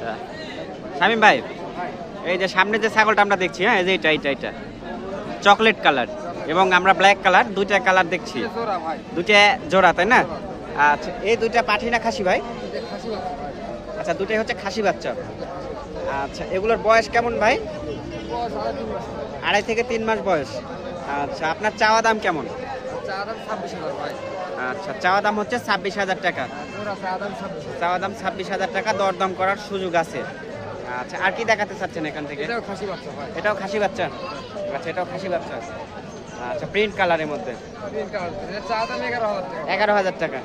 আচ্ছা। শামিম ভাই এই যে সামনে যে ছাগলটা আমরা দেখছি হ্যাঁ এই যে এটা এটা এটা চকলেট কালার এবং আমরা ব্ল্যাক কালার দুইটা কালার দেখছি। দুইটা জোড়া তাই না? আচ্ছা এই দুইটা পাঠি না খাসি ভাই? আচ্ছা দুটাই হচ্ছে খাসি বাচ্চা। আচ্ছা এগুলোর বয়স কেমন ভাই? আড়াই থেকে তিন মাস বয়স। আচ্ছা আপনার চাওয়া দাম কেমন? দাম ছাব্বিশ হাজার ভাই। আচ্ছা চাওয়া দাম হচ্ছে ছাব্বিশ হাজার টাকা। চাওয়া দাম ছাব্বিশ হাজার। টাকা দরদাম করার সুযোগ আছে। আচ্ছা আর কি দেখাতে চাচ্ছেন এখান থেকে? এটাও খাসি বাচ্চা ভাই। এটাও খাসি বাচ্চা? আচ্ছা এটাও খাসি বাচ্চা আচ্ছা প্রিন্ট কালারের মধ্যে? এগারো হাজার টাকা।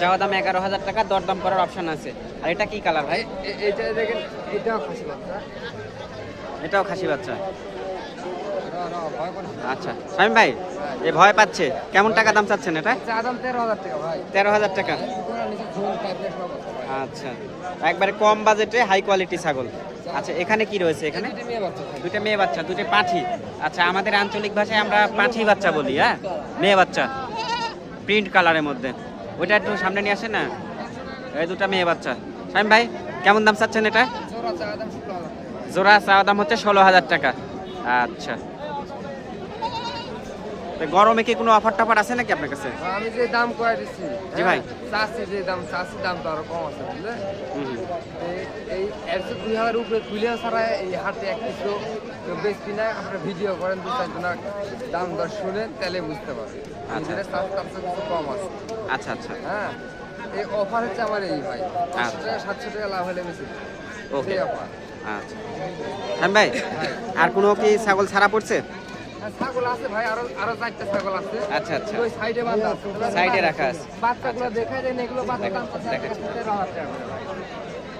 চাওয়া দাম এগারো হাজার টাকা। দরদাম করার অপশন আছে। আর এটা কি কালার ভাই? দেখেন এটাও খাসি বাচ্চা। এটাও খাসি। আচ্ছা। স্বামী ভাই এ ভয় পাচ্ছে? কেমন টাকা দাম চাচ্ছেন এটা? তেরো হাজার টাকা আচ্ছা। একবারে কম বাজেটে হাই কোয়ালিটি ছাগল। আচ্ছা এখানে কি রয়েছে এখানে? এখানে মেয়ে বাচ্চা দুইটা দুটো পাঠি। আচ্ছা আমাদের আঞ্চলিক ভাষায় আমরা পাঠি বাচ্চা বলি হ্যাঁ? মেয়ে বাচ্চা। প্রিন্ট কালারের মধ্যে। ওইটা একটু সামনে নিয়ে আসে না? এই দুটা মেয়ে বাচ্চা। স্বামী ভাই কেমন দাম চাচ্ছেন এটা? জোড়া চাওয়া দাম হচ্ছে ষোলো হাজার টাকা। আচ্ছা। গরমে কি কোনো অফার টফার আছে নাকি আপনার কাছে? আমি যে দাম কয়ে দিচ্ছি জি ভাই। চাষি যে দাম চাষির দাম তো আরও কম আছে বুঝলে। এই- একশো দুই হাজার উপরে তুলে ছাড়া এই হাটে এক কিছু বেশি না। আপনারা ভিডিও করেন দু চারজনা দাম দর শুনেন তাহলে বুঝতে পারবেন। আচ্ছা। কিছু কম আছে। আচ্ছা আচ্ছা। হ্যাঁ এই অফার হচ্ছে আমার এই ভাই। পাঁচশো আচ্ছা। টাকা সাতশো টাকা লাভ হলে মিশে ওকে। অফার। আচ্ছা। স্বামী ভাই আর কোনো কি ছাগল ছাড়া পড়ছে? ছাগল আছে ভাই আরও আরও চারটা ছাগল আছে। আচ্ছা আচ্ছা। ওই সাইডে বাঁধা আছে। সাইডে রাখা আছে। বাচ্চাগুলো দেখা যায় না এগুলো বাচ্চা দাম পাচ্ছে তেরো হাজার টাকা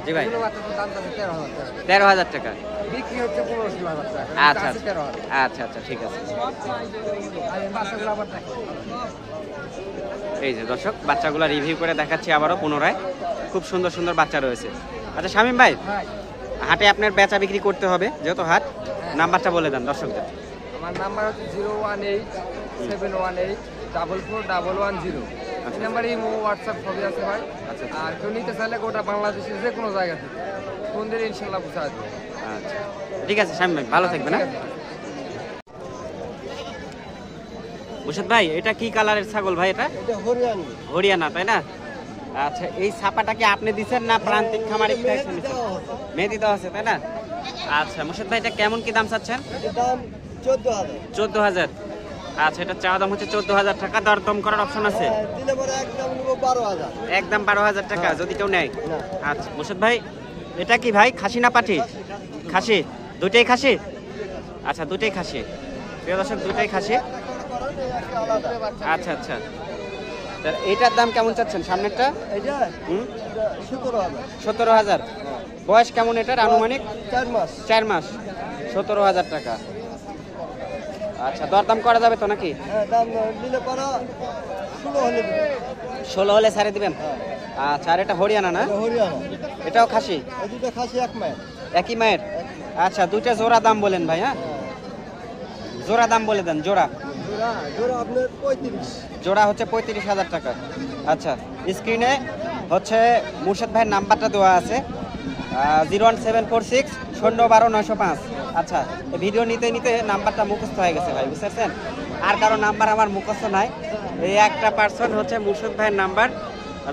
জি ভাই। এগুলো বাচ্চার দাম পাচ্ছে তেরো হাজার টাকা। তেরো হাজার টাকা। বিক্রি হচ্ছে পনেরো হাজার টাকা। আচ্ছা আচ্ছা। আচ্ছা ঠিক আছে। এই যে দর্শক বাচ্চাগুলো রিভিউ করে দেখাচ্ছি আবারও পুনরায়। খুব সুন্দর সুন্দর বাচ্চা রয়েছে। আচ্ছা শামিম ভাই ভাই। হাটে আপনার বেচা বিক্রি করতে হবে যেহেতু হাট নাম্বারটা বলে দেন দর্শকদের। আমার নাম্বার হচ্ছে zero one eight seven one eight double four double one zero এই নাম্বারে ইমো হোয়াটসঅ্যাপ সবই আছে ভাই। আচ্ছা। আর কেউ নিতে চাইলে গোটা বাংলাদেশের যে কোনো জায়গা থেকে। ফোন দিলে ইনশাল্লাহ বুঝা দেবো আচ্ছা। ঠিক আছে শামিম ভাই ভালো থাকবেন হ্যাঁ? মুর্শিদ ভাই এটা কি কালারের ছাগল ভাই এটা? এটা হরিয়ানি। হরিয়ানা তাই না? আচ্ছা এই ছাপাটা কি আপনি দিচ্ছেন না প্রান্তিক খামারে মেহেদি দেওয়া আছে তাই না? আচ্ছা মুর্শিদ ভাই এটা কেমন কি দাম চাচ্ছেন? দাম চোদ্দ হাজার। আচ্ছা এটা চাওয়া দাম হচ্ছে চোদ্দ হাজার টাকা। দরদম করার অপশন আছে? দিলে পরে একদম বারো হাজার। টাকা যদি কেউ নেয়। আচ্ছা মুর্শিদ ভাই এটা কি ভাই খাসি না পাঠি খাসি দুইটাই খাসি? আচ্ছা দুইটাই খাসি। প্রিয় দর্শক দুইটাই খাসি। আচ্ছা আচ্ছা। এইটার দাম কেমন চাচ্ছেন সামনেরটা? সতেরো হাজার। বয়স কেমন এটার আনুমানিক? চার মাস। চার মাস। সতেরো হাজার টাকা। আচ্ছা দরদাম করা যাবে তো নাকি? হ্যাঁ ষোলো হলে ছাড়ে দিবেন? আচ্ছা আর এটা হরিয়ানা না? এটাও খাসি? খাসি এক মাস একই মায়ের? আচ্ছা দুইটা জোড়া দাম বলেন ভাই হ্যাঁ? জোড়া দাম বলে দেন জোড়া। জোড়া হচ্ছে পঁয়ত্রিশ হাজার টাকা। আচ্ছা স্ক্রিনে হচ্ছে মুর্শিদ ভাইয়ের নাম্বারটা দেওয়া আছে। Zero one seven four six শূন্য বারো নয়শো পাঁচ। আচ্ছা ভিডিও নিতে নিতে নাম্বারটা মুখস্থ হয়ে গেছে ভাই বুঝতে পারছেন আর কারও নাম্বার আমার মুখস্থ নাই। এই একটা পার্সন হচ্ছে মুর্শিদ ভাইয়ের নাম্বার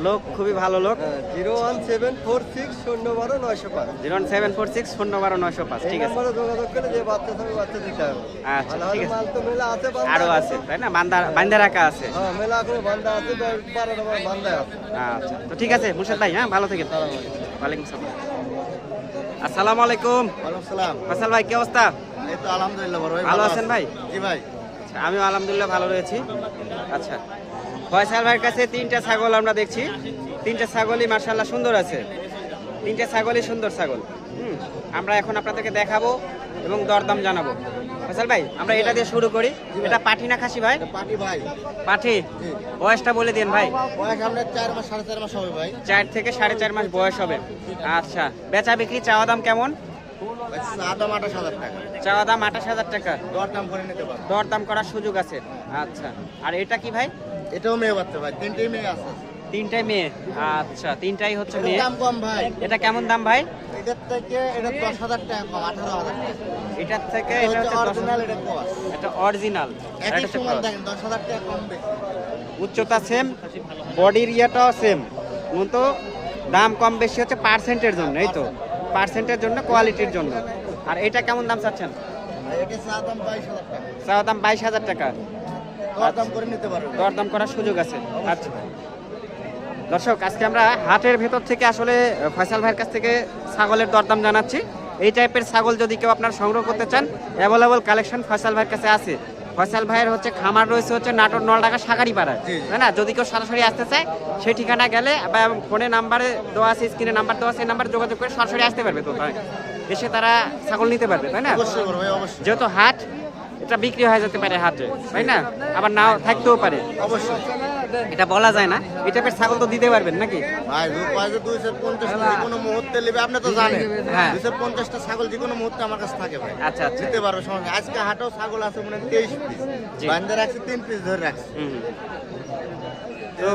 লোক খুবই ভালো লোক। Zero one seven four six শূন্য বারো নয়শো পাঁচ। Zero one seven four six শূন্য বারো নয়শো পাঁচ ঠিক আছে। যোগাযোগ করে যে বাচ্চা থাকবে বাচ্চা দিতে হবে। আচ্ছা ঠিক আছে। মাল তো মেলা আছে আরও আছে তাই না? বান্দা বান্দা রাখা আছে। হ্যাঁ মেলা করে বান্দা আছে বারো নম্বর বান্দা আছে। আচ্ছা তো ঠিক আছে মুর্শিদ ভাই হ্যাঁ ভালো থেকে ওয়ালাইকুম সালাম। আসসালামু আলাইকুম। সালাম। ফসল ভাই কি অবস্থা? এই তো আলহামদুলিল্লাহ বড় ভাই ভালো আছেন ভাই? জি ভাই। আচ্ছা আমিও আলহামদুলিল্লাহ ভালো রয়েছি। আচ্ছা ফয়সাল ভাইয়ের কাছে তিনটা ছাগল আমরা দেখছি। তিনটা ছাগলই মার্শাল্লাহ সুন্দর আছে। তিনটা ছাগলই সুন্দর ছাগল। হুম আমরা এখন আপনাদেরকে দেখাবো এবং দরদাম জানাব। ফয়সাল ভাই আমরা এটা দিয়ে শুরু করি। এটা পাঠি না খাসি ভাই? পার্টি ভাই। পাঠি? বয়সটা বলে দিন ভাই। বয়স আপনার চার মাস সাড়ে চার মাস হবে ভাই। চার থেকে সাড়ে চার মাস বয়স হবে। আচ্ছা বেচা বিক্রি চাওয়া দাম কেমন? চাওয়া দাম আঠাশ হাজার টাকা। দর দাম করে নিতে পারব। দরদাম করার সুযোগ আছে। আচ্ছা আর এটা কি ভাই? এটাও মেয়ে বাচ্চা ভাই তিনটেই মেয়ে আছে। তিনটাই মেয়ে। আচ্ছা তিনটাই হচ্ছে মেয়ে। দাম কম ভাই। এটা কেমন দাম ভাই? এটার থেকে এটা দশ হাজার টাকা কম আঠারো হাজার টাকা। এটার থেকে এটা হচ্ছে অরিজিনাল এটা কস এটা অরিজিনাল একই সমান দেখেন দশ হাজার টাকা কম বেশি। উচ্চতা সেম বডির ইয়েটাও সেম কিন্তু দাম কম বেশি হচ্ছে পার্সেন্টের জন্য এই তো। পার্সেন্টের জন্য কোয়ালিটির জন্য। আর এটা কেমন দাম চাচ্ছেন? চা দাম বাইশ হাজার টাকা। চাওয়া দাম বাইশ হাজার টাকা। দর দাম করে নিতে পারবেন। দরদাম করার সুযোগ আছে। আচ্ছা। দর্শক আজকে আমরা হাটের ভেতর থেকে আসলে ফয়সাল ভাইয়ের কাছ থেকে ছাগলের দরদাম জানাচ্ছি। এই টাইপের ছাগল যদি কেউ আপনার সংগ্রহ করতে চান অ্যাভেলেবল কালেকশন ফয়সাল ভাইয়ের কাছে আছে। ফয়সাল ভাইয়ের হচ্ছে খামার রয়েছে হচ্ছে নাটোর নলডাকা সাগারি পাড়ায়। তাই না? যদি কেউ সরাসরি আসতে চায় সেই ঠিকানা গেলে বা ফোনে নাম্বারে দেওয়া আছে স্ক্রিনে নাম্বার দেওয়া আছে নাম্বারে যোগাযোগ করে সরাসরি আসতে পারবে তো এসে তারা ছাগল নিতে পারবে তাই না? যেহেতু হাট এটা বিক্রি হয়ে যেতে পারে হাটে তাই না? আবার নাও থাকতেও পারে। অবশ্যই। এটা বলা যায় না। এই টাইপের ছাগল তো দিতে পারবেন নাকি? ভাই পাঁচে দুইশো পঞ্চাশ কোনো মুহূর্তে নেবে আপনি তো জানেন। হ্যাঁ। দুইশো পঞ্চাশটা ছাগল যে কোনো মুহূর্তে আমার কাছে থাকে ভাই। আচ্ছা আচ্ছা। দিতে পারবে সমস্যা আজকে হাটেও ছাগল আছে মানে তেইশ পিস। বান্ধে রাখছি তিন পিস ধরে রাখছি।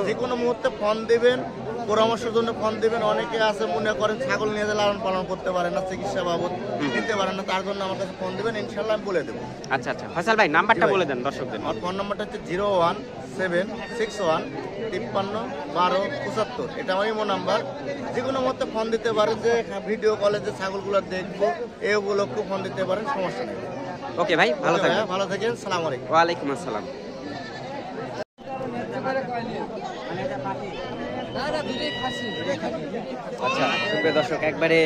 যে কোনো মুহূর্তে ফোন দিবেন পরামর্শের জন্য ফোন দিবেন। অনেকে আছে মনে করেন ছাগল নিয়ে যে লালন পালন করতে পারেন না চিকিৎসা বাবদ নিতে পারেন না তার জন্য আমার কাছে ফোন দিবেন ইনশাল্লাহ আমি বলে দেবো। আচ্ছা আচ্ছা। ফয়সাল ভাই নাম্বারটা বলে দেন দর্শকদের। আমার ফোন নাম্বারটা হচ্ছে zero one seven six one তিপ্পান্ন বারো পঁচাত্তর। এটা আমার ইমো নাম্বার। যে কোনো মুহূর্তে ফোন দিতে পারেন যে ভিডিও কলে যে ছাগলগুলো দেখব এ উপলক্ষে ফোন দিতে পারেন সমস্যা নেই। ওকে ভাই ভালো থাকবেন। ভালো থাকেন সালাম আলাইকুম। ওয়ালাইকুম আসসালাম আচ্ছা সুপ্রিয় দর্শক একবারে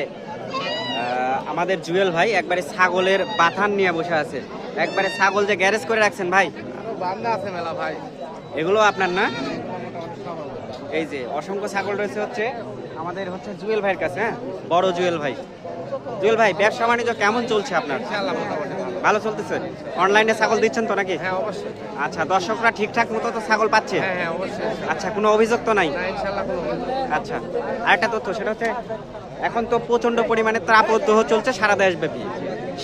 আমাদের জুয়েল ভাই একবারে ছাগলের বাথান নিয়ে বসে আছে। একবারে ছাগল যে গ্যারেজ করে রাখছেন ভাই? আছে মেলা ভাই এগুলো আপনার না? এই যে অসংখ্য ছাগল রয়েছে হচ্ছে আমাদের হচ্ছে জুয়েল ভাইয়ের কাছে হ্যাঁ? বড় জুয়েল ভাই। জুয়েল ভাই ব্যবসা বাণিজ্য কেমন চলছে আপনার? ভালো। চলতেছে? অনলাইনে ছাগল দিচ্ছেন তো নাকি? হ্যাঁ অবশ্যই। আচ্ছা দর্শকরা ঠিকঠাক মতো তো ছাগল পাচ্ছে? হ্যাঁ হ্যাঁ অবশ্যই। আচ্ছা কোনো অভিযোগ তো নাই। আচ্ছা আরেকটা তথ্য সেটা হচ্ছে এখন তো প্রচণ্ড পরিমাণে ত্রাপদ্রোহ চলছে সারা দেশব্যাপী।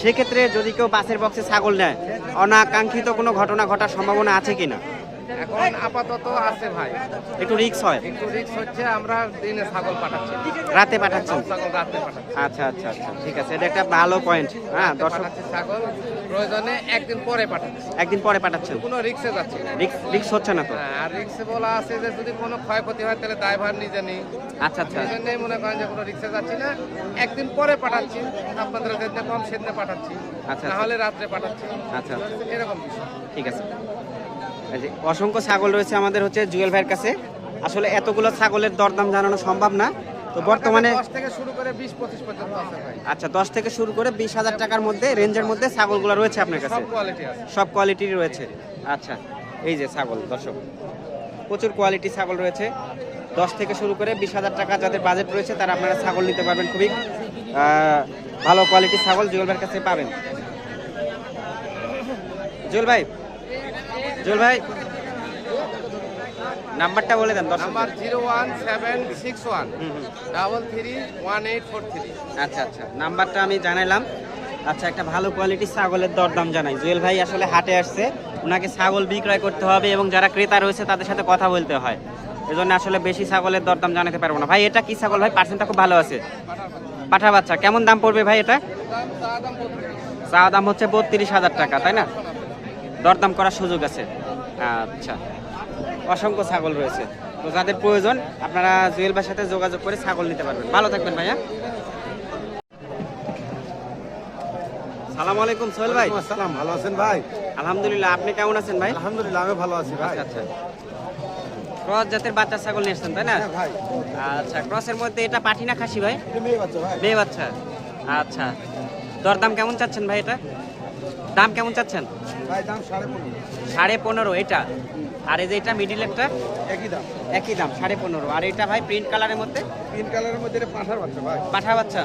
সেক্ষেত্রে যদি কেউ বাসের বক্সে ছাগল নেয়, অনাকাঙ্ক্ষিত কোনো ঘটনা ঘটার সম্ভাবনা আছে কিনা? এখন আপাতত আছে ভাই। একটু রিক্স হয়। একটু রিক্স হচ্ছে আমরা দিনে ছাগল পাঠাচ্ছি। রাতে পাঠাচ্ছেন? সব ছাগল রাতে পাঠাচ্ছি। আচ্ছা আচ্ছা আচ্ছা ঠিক আছে। এটা একটা ভালো পয়েন্ট হ্যাঁ দর্শক পাঠাচ্ছি ছাগল প্রয়োজনে একদিন পরে পাঠাচ্ছি। একদিন পরে পাঠাচ্ছেন? কোনো রিক্সে যাচ্ছে না। রিক্স রিক্স হচ্ছে না তো? হ্যাঁ, আর রিক্সে বলা আছে যে যদি কোনো ক্ষয়ক্ষতি হয় তাহলে ড্রাইভার নিজে নেই। আচ্ছা আচ্ছা। সেই জন্যই মনে করেন যে কোনো রিক্সে যাচ্ছি না। একদিন পরে পাঠাচ্ছি। আপনাদের যেদিনে কম সেদিনে পাঠাচ্ছি। আচ্ছা, তাহলে রাত্রে পাঠাচ্ছি। আচ্ছা আচ্ছা। এরকম বিষয়। ঠিক আছে। এই অসংখ্য ছাগল রয়েছে আমাদের হচ্ছে জুয়েল ভাইয়ের কাছে। আসলে এতগুলো ছাগলের দরদাম জানানো সম্ভব না। তো বর্তমানে আচ্ছা দশ থেকে শুরু করে বিশ হাজার টাকার মধ্যে রেঞ্জের মধ্যে ছাগলগুলো রয়েছে আপনার কাছে? সব কোয়ালিটি কোয়ালিটির রয়েছে। আচ্ছা এই যে ছাগল দর্শক। প্রচুর কোয়ালিটি ছাগল রয়েছে। দশ থেকে শুরু করে বিশ হাজার টাকা যাদের বাজেট রয়েছে তারা আপনারা ছাগল নিতে পারবেন খুবই ভালো কোয়ালিটির ছাগল জুয়েল ভাইয়ের কাছে পাবেন। জুয়েল ভাই জুয়েল ভাই নাম্বারটা বলে দেন number zero one seven six one double three one eight four three. আচ্ছা আচ্ছা নাম্বারটা আমি জানাইলাম। আচ্ছা একটা ভালো কোয়ালিটির ছাগলের দরদাম জানাই। জুয়েল ভাই আসলে হাটে আসছে ওনাকে ছাগল বিক্রয় করতে হবে এবং যারা ক্রেতা রয়েছে তাদের সাথে কথা বলতে হয়। এজন্য আসলে বেশি ছাগলের দরদাম জানাতে পারব না। ভাই এটা কি ছাগল? ভাই পার্সেন্টটা খুব ভালো আছে। পাঠা বাচ্চা কেমন দাম পড়বে ভাই এটা? চা দাম হচ্ছে বত্রিশ হাজার টাকা তাই না? দরদাম করার সুযোগ আছে। আচ্ছা। অসংখ্য ছাগল রয়েছে। তো যাদের প্রয়োজন আপনারা জুয়েল ভাইয়ের সাথে যোগাযোগ করে ছাগল নিতে পারবেন। ভালো থাকবেন ভাইয়া। সালাম আলাইকুম সোহেল ভাই। আসসালাম। ভালো আছেন ভাই? আলহামদুলিল্লাহ আপনি কেমন আছেন ভাই? আলহামদুলিল্লাহ আমি ভালো আছি ভাই। আচ্ছা আচ্ছা। ক্রস জাতের বাচ্চা ছাগল নিয়ে এসছেন তাই না? হ্যাঁ ভাই। আচ্ছা ক্রসের মধ্যে এটা পাঠি না খাসি ভাই? এটা ভাই। মেয়ে বাচ্চা। আচ্ছা। দরদাম কেমন চাচ্ছেন ভাই এটা? দাম কেমন চাচ্ছেন? ভাই দাম সাড়ে পনেরো। সাড়ে পনেরো এটা? আর এই যে এটা মিডিল একটা? একই দাম। একই দাম সাড়ে পনেরো। আর এটা ভাই প্রিন্ট কালারের মধ্যে? প্রিন্ট কালারের মধ্যে পাঠা বাচ্চা ভাই। পাঠা বাচ্চা?